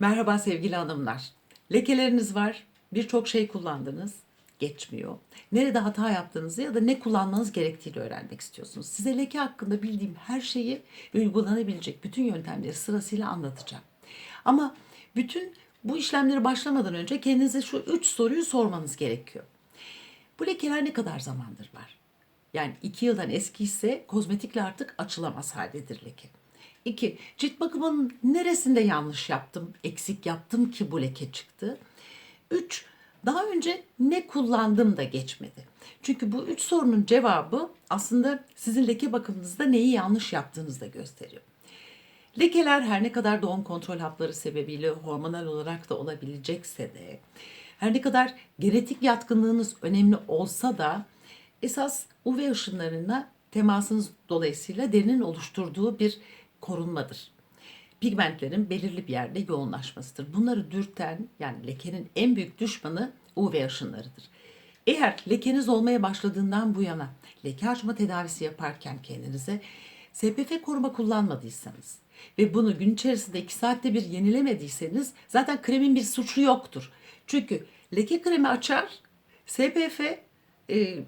Merhaba sevgili hanımlar. Lekeleriniz var. Birçok şey kullandınız. Geçmiyor. Nerede hata yaptığınızı ya da ne kullanmanız gerektiğini öğrenmek istiyorsunuz. Size leke hakkında bildiğim her şeyi uygulanabilecek bütün yöntemleri sırasıyla anlatacağım. Ama bütün bu işlemleri başlamadan önce kendinize şu üç soruyu sormanız gerekiyor. Bu lekeler ne kadar zamandır var? Yani iki yıldan eski ise kozmetikle artık açılamaz haldedir leke. İki, cilt bakımının neresinde yanlış yaptım, eksik yaptım ki bu leke çıktı? Üç, daha önce ne kullandım da geçmedi? Çünkü bu üç sorunun cevabı aslında sizin leke bakımınızda neyi yanlış yaptığınızı da gösteriyor. Lekeler her ne kadar doğum kontrol hapları sebebiyle hormonal olarak da olabilecekse de her ne kadar genetik yatkınlığınız önemli olsa da esas UV ışınlarına temasınız dolayısıyla derinin oluşturduğu bir korunmadır. Pigmentlerin belirli bir yerde yoğunlaşmasıdır. Bunları dürten yani lekenin en büyük düşmanı UV ışınlarıdır. Eğer lekeniz olmaya başladığından bu yana leke açma tedavisi yaparken kendinize SPF koruma kullanmadıysanız ve bunu gün içerisinde 2 saatte bir yenilemediyseniz zaten kremin bir suçu yoktur. Çünkü leke kremi açar, SPF e,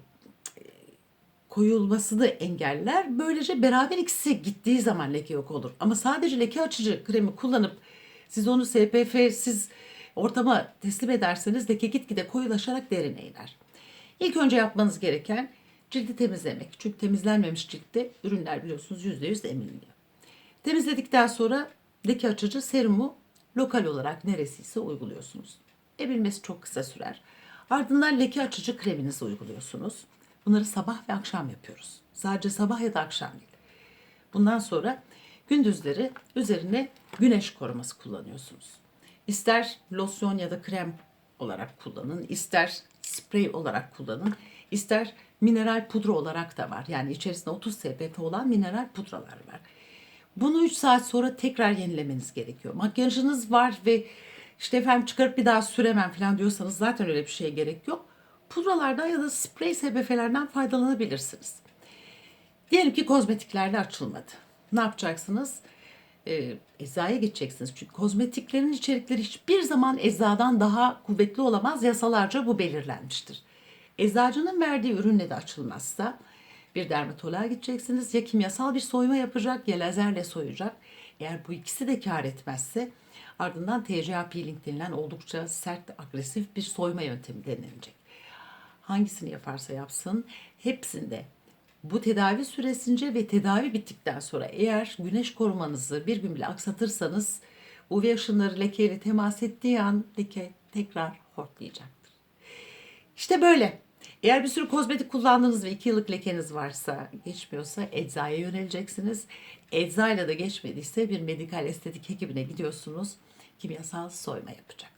koyulmasını engeller. Böylece beraber ikisi gittiği zaman leke yok olur. Ama sadece leke açıcı kremi kullanıp siz onu SPF'siz ortama teslim ederseniz leke gitgide koyulaşarak derine iner. İlk önce yapmanız gereken cildi temizlemek. Çünkü temizlenmemiş ciltte ürünler biliyorsunuz %100 emiliyor. Temizledikten sonra leke açıcı serumu lokal olarak neresiyse uyguluyorsunuz. Emilmesi çok kısa sürer. Ardından leke açıcı kreminizi uyguluyorsunuz. Bunları sabah ve akşam yapıyoruz. Sadece sabah ya da akşam değil. Bundan sonra gündüzleri üzerine güneş koruması kullanıyorsunuz. İster losyon ya da krem olarak kullanın, ister sprey olarak kullanın, ister mineral pudra olarak da var. Yani içerisinde 30 SPF olan mineral pudralar var. Bunu 3 saat sonra tekrar yenilemeniz gerekiyor. Makyajınız var ve işte efendim çıkarıp bir daha süremem falan diyorsanız zaten öyle bir şeye gerek yok. Pudralardan ya da sprey SPF'lerden faydalanabilirsiniz. Diyelim ki kozmetiklerle açılmadı. Ne yapacaksınız? Ee, eczaya gideceksiniz. Çünkü kozmetiklerin içerikleri hiçbir zaman eczadan daha kuvvetli olamaz. Yasalarca bu belirlenmiştir. Eczacının verdiği ürünle de açılmazsa bir dermatoloğa gideceksiniz. Ya kimyasal bir soyma yapacak ya lazerle soyacak. Eğer bu ikisi de kar etmezse ardından TCA peeling denilen oldukça sert, agresif bir soyma yöntemi denilecek. Hangisini yaparsa yapsın hepsinde bu tedavi süresince ve tedavi bittikten sonra eğer güneş korumanızı bir gün bile aksatırsanız UV ışınları lekeyle temas ettiği an leke tekrar hortlayacaktır. İşte böyle. Eğer bir sürü kozmetik kullandınız ve 2 yıllık lekeniz varsa, geçmiyorsa eczaya yöneleceksiniz. Eczayla da geçmediyse bir medikal estetik hekimine gidiyorsunuz. Kimyasal soyma yapacak.